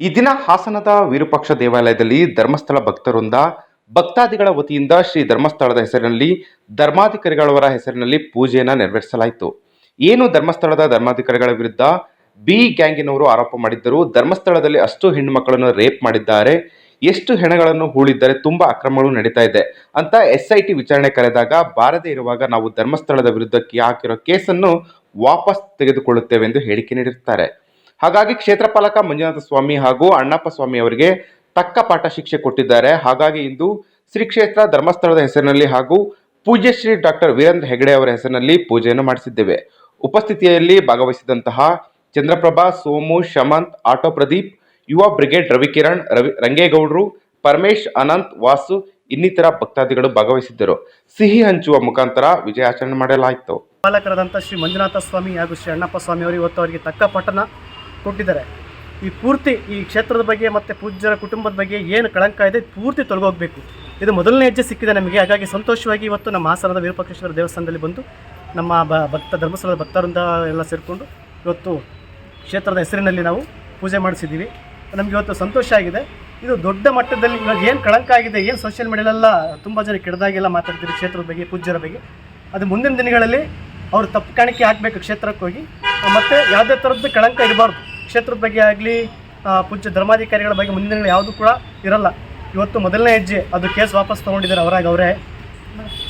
ಈ ದಿನ ಹಾಸನದ ವಿರೂಪಾಕ್ಷ ದೇವಾಲಯದಲ್ಲಿ ಧರ್ಮಸ್ಥಳ ಭಕ್ತರಿಂದ ಭಕ್ತಾದಿಗಳ ವತಿಯಿಂದ ಶ್ರೀ ಧರ್ಮಸ್ಥಳದ ಹೆಸರಿನಲ್ಲಿ ಧರ್ಮಾಧಿಕಾರಿಗಳವರ ಹೆಸರಿನಲ್ಲಿ ಪೂಜೆಯನ್ನು ನೆರವೇರಿಸಲಾಯಿತು. ಏನು ಧರ್ಮಸ್ಥಳದ ಧರ್ಮಾಧಿಕಾರಿಗಳ ವಿರುದ್ಧ ಬಿ ಗ್ಯಾಂಗಿನವರು ಆರೋಪ ಮಾಡಿದ್ದರು ಧರ್ಮಸ್ಥಳದಲ್ಲಿ ಅಷ್ಟು ಹೆಣ್ಣು ಮಕ್ಕಳನ್ನು ರೇಪ್ ಮಾಡಿದ್ದಾರೆ. ಎಷ್ಟು ಹೆಣಗಳನ್ನು ಹೂಳಿದ್ದರೆ ತುಂಬಾ ಅಕ್ರಮಗಳು ನಡೀತಾ ಇದೆ ಅಂತ ಎಸ್ ಐ ಟಿ ವಿಚಾರಣೆ ಕರೆದಾಗ ಬಾರದೇ ಇರುವಾಗ ನಾವು ಧರ್ಮಸ್ಥಳದ ವಿರುದ್ಧ ಕೇ- ಹಾಕಿರೋ ಕೇಸನ್ನು ವಾಪಸ್ ತೆಗೆದುಕೊಳ್ಳುತ್ತೇವೆ ಎಂದು ಹೇಳಿಕೆ ನೀಡಿರುತ್ತಾರೆ. ಹಾಗಾಗಿ ಕ್ಷೇತ್ರಪಾಲಕ ಮಂಜುನಾಥ ಸ್ವಾಮಿ ಹಾಗೂ ಅಣ್ಣಪ್ಪ ಸ್ವಾಮಿ ಅವರಿಗೆ ತಕ್ಕ ಪಾಠ ಶಿಕ್ಷೆ ಕೊಟ್ಟಿದ್ದಾರೆ. ಹಾಗಾಗಿ ಇಂದು ಶ್ರೀ ಕ್ಷೇತ್ರ ಧರ್ಮಸ್ಥಳದ ಹೆಸರಿನಲ್ಲಿ ಹಾಗೂ ಪೂಜ್ಯ ಶ್ರೀ ಡಾಕ್ಟರ್ ವೀರೇಂದ್ರ ಹೆಗಡೆ ಅವರ ಹೆಸರಿನಲ್ಲಿ ಪೂಜೆಯನ್ನು ಮಾಡಿಸಿದ್ದೇವೆ. ಉಪಸ್ಥಿತಿಯಲ್ಲಿ ಭಾಗವಹಿಸಿದಂತಹ ಚಂದ್ರಪ್ರಭಾ, ಸೋಮು, ಶಮಂತ್, ಆಟೋ ಪ್ರದೀಪ್, ಯುವ ಬ್ರಿಗೇಡ್ ರವಿಕಿರಣ್, ರವಿ ರಂಗೇಗೌಡರು, ಪರಮೇಶ್, ಅನಂತ್, ವಾಸು ಇನ್ನಿತರ ಭಕ್ತಾದಿಗಳು ಭಾಗವಹಿಸಿದ್ದರು. ಸಿಹಿ ಹಂಚುವ ಮುಖಾಂತರ ವಿಜಯಾಚರಣೆ ಮಾಡಲಾಯಿತು. ಪಾಲಕರಾದಂಥ ಶ್ರೀ ಮಂಜುನಾಥ ಸ್ವಾಮಿ ಹಾಗೂ ಶ್ರೀ ಅಣ್ಣಪ್ಪ ಸ್ವಾಮಿ ಅವರು ಇವತ್ತು ಅವರಿಗೆ ತಕ್ಕ ಪಾಠನ ಕೊಟ್ಟಿದ್ದಾರೆ. ಈ ಪೂರ್ತಿ ಈ ಕ್ಷೇತ್ರದ ಬಗ್ಗೆ ಮತ್ತು ಪೂಜ್ಯರ ಕುಟುಂಬದ ಬಗ್ಗೆ ಏನು ಕಳಂಕ ಇದೆ, ಪೂರ್ತಿ ತೊಲಗೋಗಬೇಕು. ಇದು ಮೊದಲನೇ ಹೆಜ್ಜೆ ಸಿಕ್ಕಿದೆ ನಮಗೆ. ಹಾಗಾಗಿ ಸಂತೋಷವಾಗಿ ಇವತ್ತು ನಮ್ಮ ಆಸನದ ವಿರೂಪಾಕ್ಷೇಶ್ವರ ದೇವಸ್ಥಾನದಲ್ಲಿ ಬಂದು ನಮ್ಮ ಬ, ಭಕ್ತ, ಧರ್ಮಸ್ಥಳದ ಭಕ್ತರಿಂದ ಎಲ್ಲ ಸೇರಿಕೊಂಡು ಇವತ್ತು ಕ್ಷೇತ್ರದ ಹೆಸರಿನಲ್ಲಿ ನಾವು ಪೂಜೆ ಮಾಡಿಸಿದ್ದೀವಿ. ನಮಗೆ ಇವತ್ತು ಸಂತೋಷ ಆಗಿದೆ. ಇದು ದೊಡ್ಡ ಮಟ್ಟದಲ್ಲಿ ಇವಾಗ ಏನು ಕಳಂಕ ಆಗಿದೆ, ಏನು ಸೋಷಿಯಲ್ ಮೀಡಿಯಾಲೆಲ್ಲ ತುಂಬ ಜನ ಕೆಡ್ದಾಗೆಲ್ಲ ಮಾತಾಡ್ತೀರಿ ಕ್ಷೇತ್ರದ ಬಗ್ಗೆ, ಪೂಜ್ಯರ ಬಗ್ಗೆ. ಅದು ಮುಂದಿನ ದಿನಗಳಲ್ಲಿ ಅವರು ತಪ್ಪು ಕಾಣಿಕೆ ಹಾಕಬೇಕು ಕ್ಷೇತ್ರಕ್ಕೆ ಹೋಗಿ. ಮತ್ತು ಯಾವುದೇ ಥರದ್ದು ಕಳಂಕ ಇರಬಾರ್ದು. ಕ್ಷೇತ್ರದ ಬಗ್ಗೆ ಆಗಲಿ ಪೂಜ್ಯ ಧರ್ಮಾಧಿಕಾರಿಗಳ ಬಗ್ಗೆ ಮುಂದಿನ ದಿನಗಳು ಯಾವುದೂ ಕೂಡ ಇರಲ್ಲ. ಇವತ್ತು ಮೊದಲನೇ ಹೆಜ್ಜೆ ಅದು ಕೇಸ್ ವಾಪಸ್ ತೊಗೊಂಡಿದ್ದಾರೆ ಅವರಾಗ ಅವರೇ.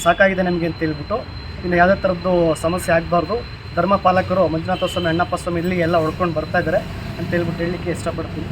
ಸಾಕಾಗಿದೆ ನಮಗೆ ಅಂತ ಹೇಳ್ಬಿಟ್ಟು. ಇನ್ನು ಯಾವುದೇ ಥರದ್ದು ಸಮಸ್ಯೆ ಆಗಬಾರ್ದು. ಧರ್ಮ ಪಾಲಕರು ಮಂಜುನಾಥ ಸ್ವಾಮಿ, ಅಣ್ಣಪ್ಪ ಸ್ವಾಮಿ ಇಲ್ಲಿ ಎಲ್ಲ ಹೊಡ್ಕೊಂಡು ಬರ್ತಾ ಇದ್ದಾರೆ ಅಂತ ಹೇಳ್ಬಿಟ್ಟು ಹೇಳಲಿಕ್ಕೆ ಇಷ್ಟಪಡ್ತೀನಿ.